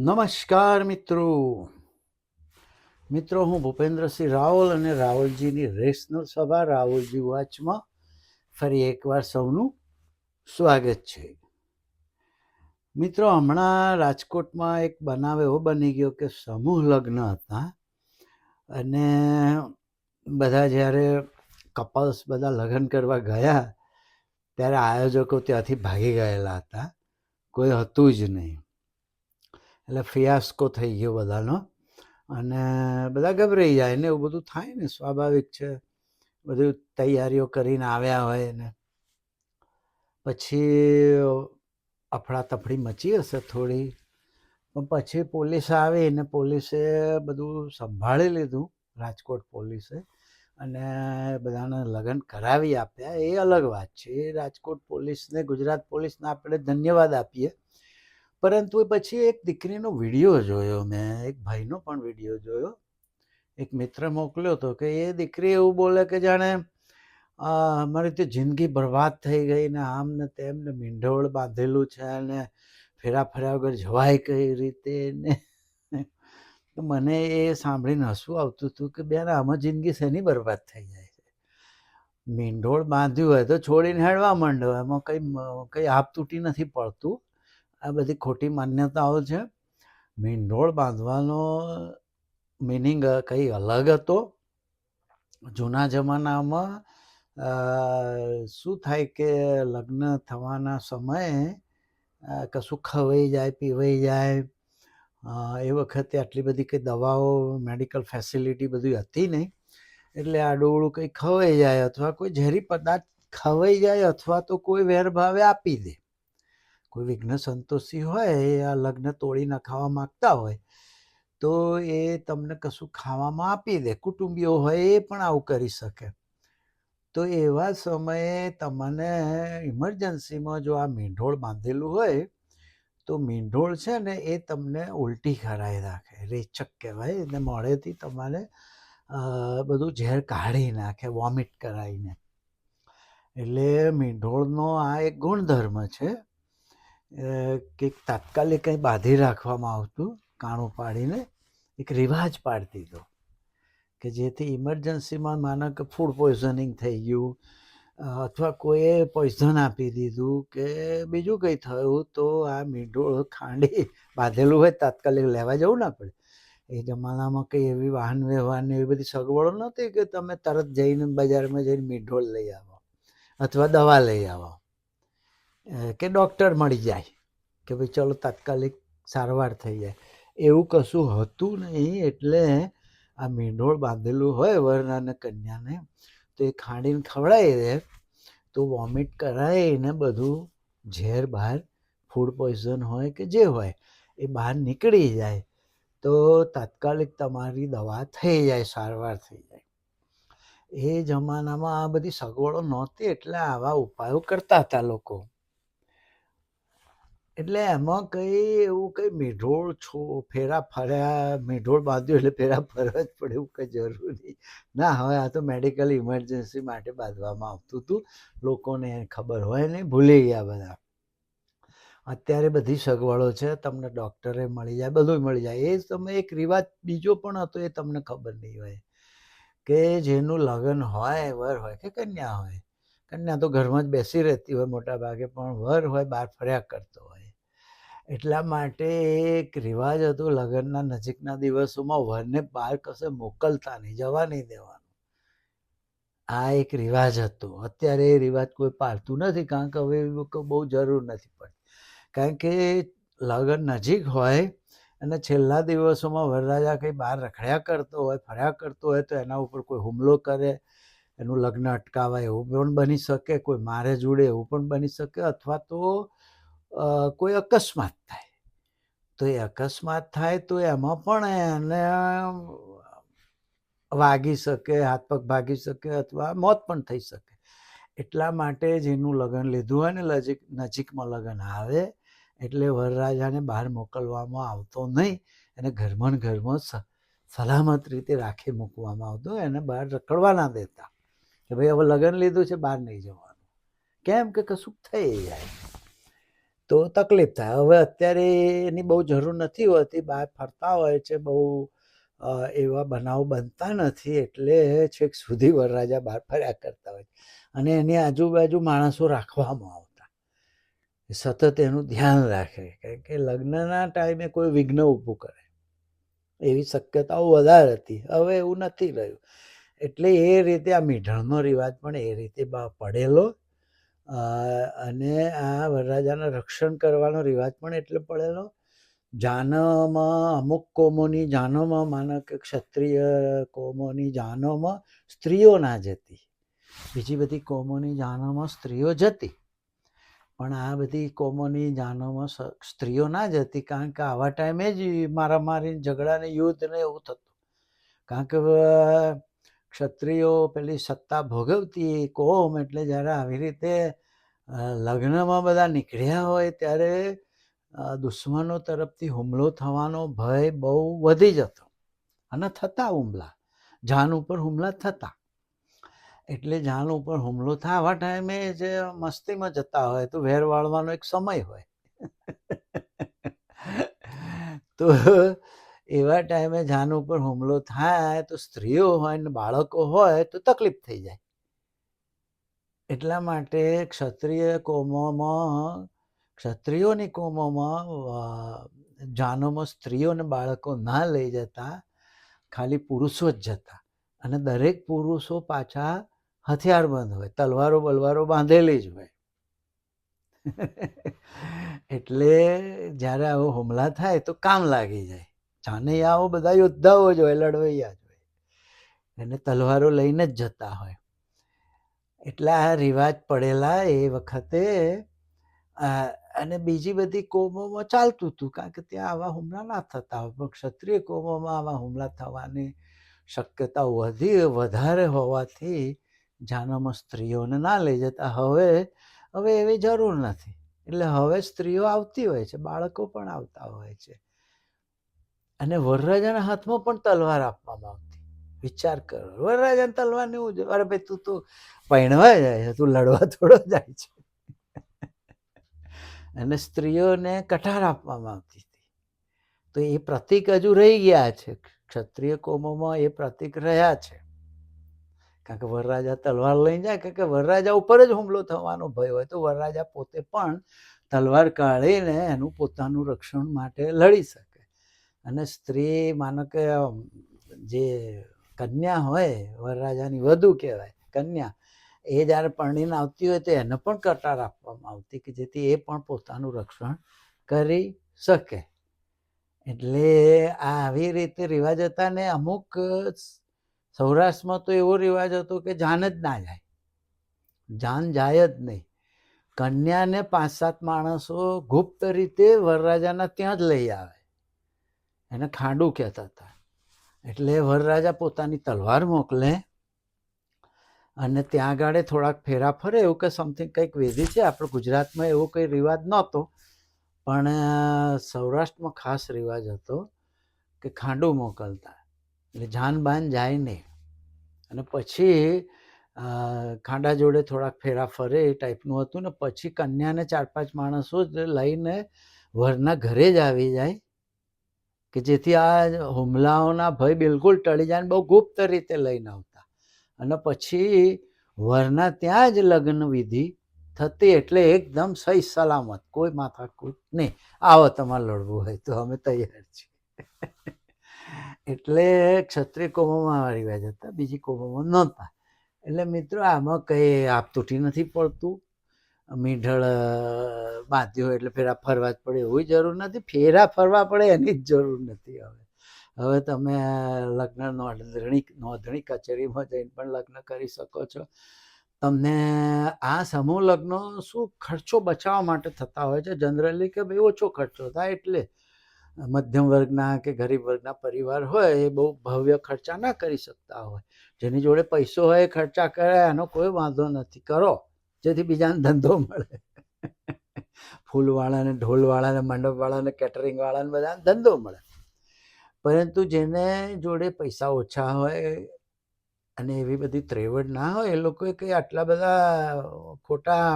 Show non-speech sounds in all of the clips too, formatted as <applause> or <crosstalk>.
નમસ્કાર મિત્રો. મિત્રો, હું ભૂપેન્દ્રસિંહ રાવલ અને રાવલજીની રેશનલ સભા રાવલજી વાચમાં ફરી એકવાર સૌનું સ્વાગત છે. મિત્રો, હમણાં રાજકોટમાં એક બનાવ એવો બની ગયો કે સમૂહ લગ્ન હતા અને બધા જ્યારે કપલ્સ બધા લગ્ન કરવા ગયા, ત્યારે આયોજકો ત્યાંથી ભાગી ગયેલા હતા. કોઈ હતું જ નહીં. એટલે ફિયાસ્કો થઈ ગયો બધાનો. અને બધા ગભરાઈ જાય ને એવું બધું થાય ને, સ્વાભાવિક છે. બધું તૈયારીઓ કરીને આવ્યા હોય ને. પછી અફડાતફડી મચી હશે થોડી. પણ પછી પોલીસ આવી ને પોલીસે બધું સંભાળી લીધું, રાજકોટ પોલીસે. અને બધાને લગ્ન કરાવી આપ્યા. એ અલગ વાત છે. એ રાજકોટ પોલીસને, ગુજરાત પોલીસને આપણે ધન્યવાદ આપીએ. પરંતુ પછી એક દીકરીનો વીડિયો જોયો મેં, એક ભાઈનો પણ વીડિયો જોયો. એક મિત્ર મોકલ્યો હતો કે, એ દીકરી એવું બોલે કે જાણે મારી તો જિંદગી બરબાદ થઈ ગઈ ને આમ ને તેમ ને મીંઢોળ બાંધેલું છે ને ફેરા ફેરા વગર જવાય કઈ રીતે ને? તો મને એ સાંભળીને હસવું આવતું હતું કે, બેન, આમાં જિંદગી શેની બરબાદ થઈ જાય છે? મીંઢોળ બાંધ્યું હોય તો છોડીને હેડવા માંડો, એમાં કંઈ કંઈ આપ તૂટી નથી પડતું. આ બધી ખોટી માન્યતાઓ છે. મીંઢોળ બાંધવાનો મિનિંગ કંઈ અલગ હતો. જૂના જમાનામાં શું થાય કે લગ્ન થવાના સમયે કશું ખવાઈ જાય, પીવાઈ જાય એ વખતે આટલી બધી કંઈ દવાઓ, મેડિકલ ફેસિલિટી બધી હતી નહીં. એટલે આડુવડું કંઈ ખવાઈ જાય અથવા કોઈ ઝેરી પદાર્થ ખવાઈ જાય અથવા તો કોઈ વેરભાવે આપી દે. કોઈ વિઘ્ન સંતોષી હોય એ આ લગ્ન તોડી નખાવા માંગતા હોય, તો એ તમને કશું ખાવામાં આપી દે. કુટુંબીઓ હોય એ પણ આવું કરી શકે. તો એવા સમયે તમને ઇમરજન્સીમાં જો આ મીંઢોળ બાંધેલું હોય, તો મીંઢોળ છે ને એ તમને ઉલટી કરાવી નાખે. રેચક કહેવાય. એને મોડેથી તમારે બધું ઝેર કાઢી નાખે વોમિટ કરાવીને એટલે મીંઢોળનો આ એક ગુણધર્મ છે. કે તાત્કાલિક કંઈ બાંધી રાખવામાં આવતું, કાણું પાડીને એક રિવાજ પાડી દીધો કે જેથી ઇમરજન્સીમાં માનો કે ફૂડ પોઈઝનિંગ થઈ ગયું અથવા કોઈએ પોઈઝન આપી દીધું કે બીજું કંઈ થયું તો આ મીંઢોળ ખાંડી બાંધેલું હોય તાત્કાલિક લેવા જવું ના પડે. એ જમાનામાં કંઈ એવી વાહન વ્યવહારની એવી બધી સગવડો નહોતી કે તમે તરત જઈને બજારમાં જઈને મીંઢોળ લઈ આવો, અથવા દવા લઈ આવો. કે ડૉક્ટર મળી જાય, કે ભાઈ ચલો તાત્કાલિક સારવાર થઈ જાય. એવું કશું હતું નહીં, એટલે આ મીંઢોળ બાંધેલું હોય વર અને કન્યાને, તો એ ખાંડીને ખવડાવી દે, તો વોમિટ કરાવીને બધું ઝેર બહાર ફૂડ પોઈઝન હોય કે જે હોય, એ બહાર નીકળી જાય. તો તાત્કાલિક તમારી દવા થઈ જાય, સારવાર થઈ જાય. એ જમાનામાં આ બધી સગવડો નહોતી, એટલે આવા ઉપાયો કરતા હતા લોકો. એટલે એમાં કંઈ એવું કંઈ મીઢોળ છો, ફેરા ફર્યા, મીઢોળ બાંધ્યું એટલે ફેરા ફરવા જ પડે એવું કંઈ જરૂરી ના, હવે આ તો મેડિકલ ઇમરજન્સી માટે બાંધવામાં આવતું હતું. લોકોને ખબર હોય નહીં, ભૂલી ગયા બધા. અત્યારે બધી સગવડો છે, તમને ડૉક્ટરે મળી જાય બધું મળી જાય. એ તમે એક રિવાજ બીજો પણ હતો, એ તમને ખબર નહીં હોય. કે જેનું લગ્ન હોય, વર હોય કે કન્યા હોય. કન્યા તો ઘરમાં જ બેસી રહેતી હોય મોટા ભાગે પણ વર હોય, બહાર ફર્યા કરતો હોય. એટલા માટે એક રિવાજ હતો લગ્નના નજીકના દિવસોમાં વરને બહાર કશે મોકલતા નહીં, જવા નહીં દેવાનું. આ એક રિવાજ હતો. અત્યારે એ રિવાજ કોઈ પાળતું નથી, કારણ કે હવે બહુ જરૂર નથી પડતી. કારણ કે લગ્ન નજીક હોય અને છેલ્લા દિવસોમાં વરરાજા કંઈ બહાર રખડ્યા કરતો હોય, ફર્યા કરતો હોય, તો એના ઉપર કોઈ હુમલો કરે, એનું લગ્ન અટકાવાય એવું પણ બની શકે, કોઈ મારે જોડે એવું પણ બની શકે, અથવા તો કોઈ અકસ્માત થાય. તો એ અકસ્માત થાય તો એમાં પણ એને વાગી શકે, હાથ પગ ભાગી શકે અથવા મોત પણ થઈ શકે. એટલા માટે જેનું લગ્ન લીધું હોય ને નજીક નજીકમાં લગ્ન આવે એટલે વરરાજાને બહાર મોકલવામાં આવતો નહીં. એને ઘરમાં ઘરમાં સલામત રીતે રાખી મૂકવામાં આવતો. એને બહાર રખડવા ના દેતા કે ભાઈ હવે લગ્ન લીધું છે, બહાર નહીં જવાનું. કેમ કે કશુંક થઈ જાય. તો તકલીફ થાય. હવે અત્યારે એની બહુ જરૂર નથી હોતી. બહાર ફરતા હોય છે, બહુ એવા બનાવ બનતા નથી એટલે છેક સુધી વરરાજા બહાર ફર્યા કરતા હોય અને એની આજુબાજુ માણસો રાખવામાં આવતા. સતત એનું ધ્યાન રાખે કારણ કે લગ્નના ટાઈમે કોઈ વિઘ્ન ઊભું કરે. એવી શક્યતાઓ વધારે હતી. હવે એવું નથી રહ્યું. એટલે એ રીતે આ મીઢળનો રિવાજ પણ એ રીતે પડેલો અને આ વરરાજાના રક્ષણ કરવાનો રિવાજ પણ એટલે પડેલો. જાનોમાં અમુક કોમોની, જાનોમાં માનો કે ક્ષત્રિય કોમોની, જાનોમાં સ્ત્રીઓ ના જતી. બીજી બધી કોમોની, જાનોમાં સ્ત્રીઓ જતી. પણ આ બધી કોમોની, જાનોમાં સ્ત્રીઓ ના જતી કારણ કે આવા ટાઈમે જ મારામારી ઝઘડા ને યુદ્ધ ને એવું થતું. કારણ કે ક્ષત્રિયો પેલી સત્તા ભોગવતી કોમ એટલે જ્યારે આવી રીતે લગ્નમાં બધા નીકળ્યા હોય ત્યારે દુશ્મનો તરફથી હુમલો થવાનો ભય બહુ વધી જતો. અને થતા હુમલા. જાન ઉપર હુમલા થતા. એટલે જાન ઉપર હુમલો થાય આવા ટાઈમે જે મસ્તીમાં જતા હોય તો વેર વાળવાનો એક સમય હોય. <laughs> તો એવા ટાઈમે જાન ઉપર હુમલો થાય તો સ્ત્રીઓ હોય ને બાળકો હોય તો તકલીફ થઈ જાય. એટલા માટે ક્ષત્રિય કોમોમાં, ક્ષત્રિયોની કોમોમાં જાનોમાં સ્ત્રીઓ અને બાળકો ના લઈ જતા, ખાલી પુરુષો જ જતા. અને દરેક પુરુષો પાછા હથિયારબંધ હોય, તલવારો બલવારો બાંધેલી જ હોય. <laughs> એટલે જ્યારે આવો હુમલા થાય તો કામ લાગી જાય. જાનૈયાઓ બધા યોદ્ધાઓ જ હોય, લડવૈયા જ હોય. અને તલવારો લઈને જ જતા હોય. એટલે આ રિવાજ પડેલા એ વખતે અને બીજી બધી કોમોમાં ચાલતું હતું, કારણ કે ત્યાં આવા હુમલા ના થતા હોય. પણ ક્ષત્રિય કોમોમાં આવા હુમલા થવાની શક્યતા વધી, વધારે હોવાથી જાનોમાં સ્ત્રીઓને ના લઈ જતા. હવે હવે એવી જરૂર નથી. એટલે હવે સ્ત્રીઓ આવતી હોય છે, બાળકો પણ આવતા હોય છે. અને વરરાજાના હાથમાં પણ તલવાર આપવામાં આવતી. વિચાર કરો, વરરાજાને તલવાર ને એવું અરે ભાઈ, તું તો પહેણવા જાય છે, તું લડવા થોડો જાય છે. અને સ્ત્રીઓને કઠાર આપવામાં આવતી હતી. તો એ પ્રતિક હજુ રહી ગયા છે. ક્ષત્રિય કોમોમાં એ પ્રતીક રહ્યા છે. કારણ કે વરરાજા તલવાર લઈને જાય, કારણ કે વરરાજા ઉપર જ હુમલો થવાનો ભય હોય, તો વરરાજા પોતે પણ તલવાર કાઢીને એનું પોતાનું રક્ષણ માટે લડી શકે. અને સ્ત્રી માનો કે જે કન્યા હોય, વરરાજાની વધુ કહેવાય, કન્યા, એ જ્યારે પરણીને આવતી હોય તો એને પણ કટાર આપવામાં આવતી કે જેથી એ પણ પોતાનું રક્ષણ કરી શકે. એટલે આ આવી રીતે રિવાજ હતા ને અમુક સૌરાષ્ટ્રમાં તો એવો રિવાજ હતો કે જાન જ ના જાય. જાન જાય જ નહીં. કન્યાને પાંચ સાત માણસો ગુપ્ત રીતે વરરાજાના ત્યાં જ લઈ આવે. એને ખાંડું કહેતા હતા. એટલે વરરાજા પોતાની તલવાર મોકલે અને ત્યાં આગળ થોડાક ફેરા ફરે એવું કે સમથિંગ કંઈક વેધી છે. આપણે ગુજરાતમાં એવો કંઈ રિવાજ નહોતો, પણ સૌરાષ્ટ્રમાં ખાસ રિવાજ હતો કે ખાંડું મોકલતા. એટલે જાન બાન જાય નહીં. અને પછી ખાંડા જોડે થોડાક ફેરા ફરે એ ટાઈપનું હતું ને, પછી કન્યાને ચાર પાંચ માણસો જ લઈને વરના ઘરે જ આવી જાય. કે જેથી આ હુમલાઓના ભય બિલકુલ ટળી જાય બહુ ગુપ્ત રીતે લઈને આવતા. અને પછી વરના ત્યાં જ લગ્ન વિધિ થતી એટલે એકદમ સહી સલામત, કોઈ માથાકૂટ નહીં. આવો તમારે લડવું હોય તો અમે તૈયાર છીએ. એટલે ક્ષત્રિય કોમોમાં મારી વ્યાજ હતા, બીજી કોમોમાં નહોતા. એટલે મિત્રો આમાં કંઈ આપતૂટી નથી પડતું. મીંઢળ બાંધ્યો એટલે ફેરા ફરવા જ પડે. એવી જરૂર નથી. ફેરા ફરવા પડે એની જ જરૂર નથી હવે. હવે તમે લગ્ન નોંધણી નોંધણી કચેરીમાં જઈને પણ લગ્ન કરી શકો છો. તમને આ સમૂહ લગ્નો શું ખર્ચો બચાવવા માટે થતા હોય છે? જનરલી કે ભાઈ ઓછો ખર્ચો થાય એટલે? મધ્યમ વર્ગના કે ગરીબ વર્ગના પરિવાર હોય એ બહુ ભવ્ય ખર્ચા ના કરી શકતા હોય. જેની જોડે પૈસો હોય એ ખર્ચા કરે, એનો કોઈ વાંધો નથી. કરો. જેથી બીજાને ધંધો મળે. ફૂલવાળાને, ઢોલવાળાને, મંડપવાળાને, કેટરિંગવાળાને બધાને ધંધો મળે. પરંતુ જેને જોડે પૈસા ઓછા હોય અને એવી બધી ત્રેવડ ના હોય, એ લોકોએ કંઈ આટલા બધા ખોટા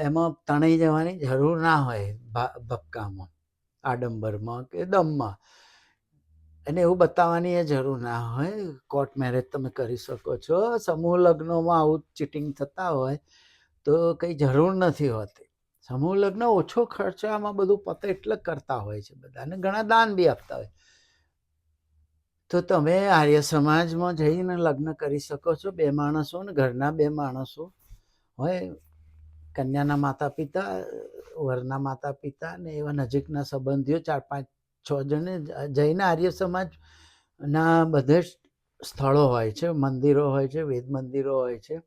એમાં તણાઈ જવાની જરૂર ના હોય ભપકામાં, આડંબરમાં કે દમમાં. અને એવું બતાવવાની એ જરૂર ના હોય. કોર્ટ મેરેજ તમે કરી શકો છો. સમૂહ લગ્નોમાં આવું ચીટિંગ થતા હોય તો કંઈ જરૂર નથી હોતી. સમૂહ લગ્ન ઓછો ખર્ચામાં બધું પતે એટલે કરતા હોય છે બધાને ઘણા દાન બી આપતા હોય. તો તમે આર્ય સમાજમાં જઈને લગ્ન કરી શકો છો. બે માણસો ને ઘરના બે માણસો હોય. કન્યાના માતા પિતા વરના માતા પિતા ને એવા નજીકના સંબંધીઓ ચાર પાંચ છ જણે જૈન આર્ય સમાજના બધે સ્થળો હોય છે, મંદિરો હોય છે, વેદ મંદિરો હોય છે,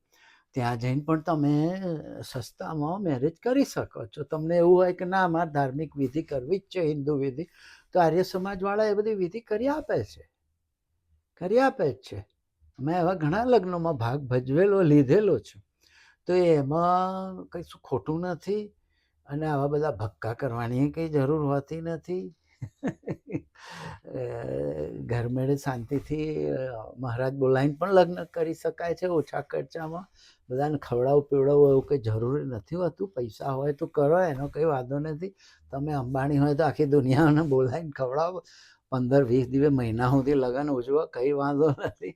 ત્યાં જઈને પણ તમે સસ્તામાં મેરેજ કરી શકો છો. તમને એવું હોય કે ના અમારે ધાર્મિક વિધિ કરવી જ છે, હિન્દુ વિધિ. તો આર્ય સમાજવાળા એ બધી વિધિ કરી આપે છે. કરી આપે જ છે. મેં એવા ઘણા લગ્નોમાં ભાગ ભજવેલો, લીધેલો છે. તો એમાં કશું ખોટું નથી અને આવા બધા ભક્કા કરવાની કંઈ જરૂર હોતી નથી. <laughs> અ, ઘર મેળે શાંતિથી મહારાજ બોલાવીને પણ લગ્ન કરી શકાય છે ઓછા ખર્ચામાં. બધાને ખવડાવું પીવડાવવું એવું કંઈ જરૂરી નથી હોતું. પૈસા હોય તો કરો એનો કંઈ વાંધો નથી. તમે અંબાણી હોય તો આખી દુનિયાને બોલાવીને ખવડાવો. પંદર વીસ દિવસ મહિના સુધી લગ્ન ઉજવો કંઈ વાંધો નથી.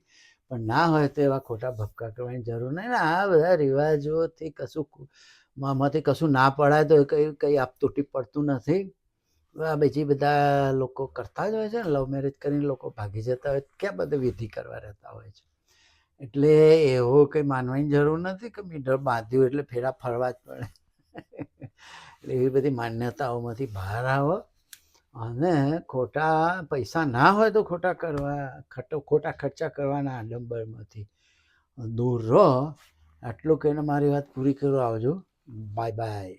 પણ ના હોય તો એવા ખોટા ભપકા કરવાની જરૂર નહીં. ને આ બધા રિવાજોથી કશું મામાંથી કશું ના પડાય તો એ કંઈ કંઈ તૂટી પડતું નથી. બીજી બધા લોકો કરતા જ હોય છે, લવ મેરેજ કરીને લોકો ભાગી જતા હોય ક્યાં બધે વિધિ કરવા રહેતા હોય છે? એટલે એવો કંઈ માનવાની જરૂર નથી કે મીટર બાંધ્યું એટલે ફેરા ફરવા જ પડે. એટલે એવી બધી માન્યતાઓમાંથી બહાર આવો અને ખોટા પૈસા ના હોય તો ખોટા કરવા, ખટો, ખોટા ખર્ચા કરવાના આડંબરમાંથી દૂર રહો. આટલું કહીને મારી વાત પૂરી કરવા આવજો. Bye bye.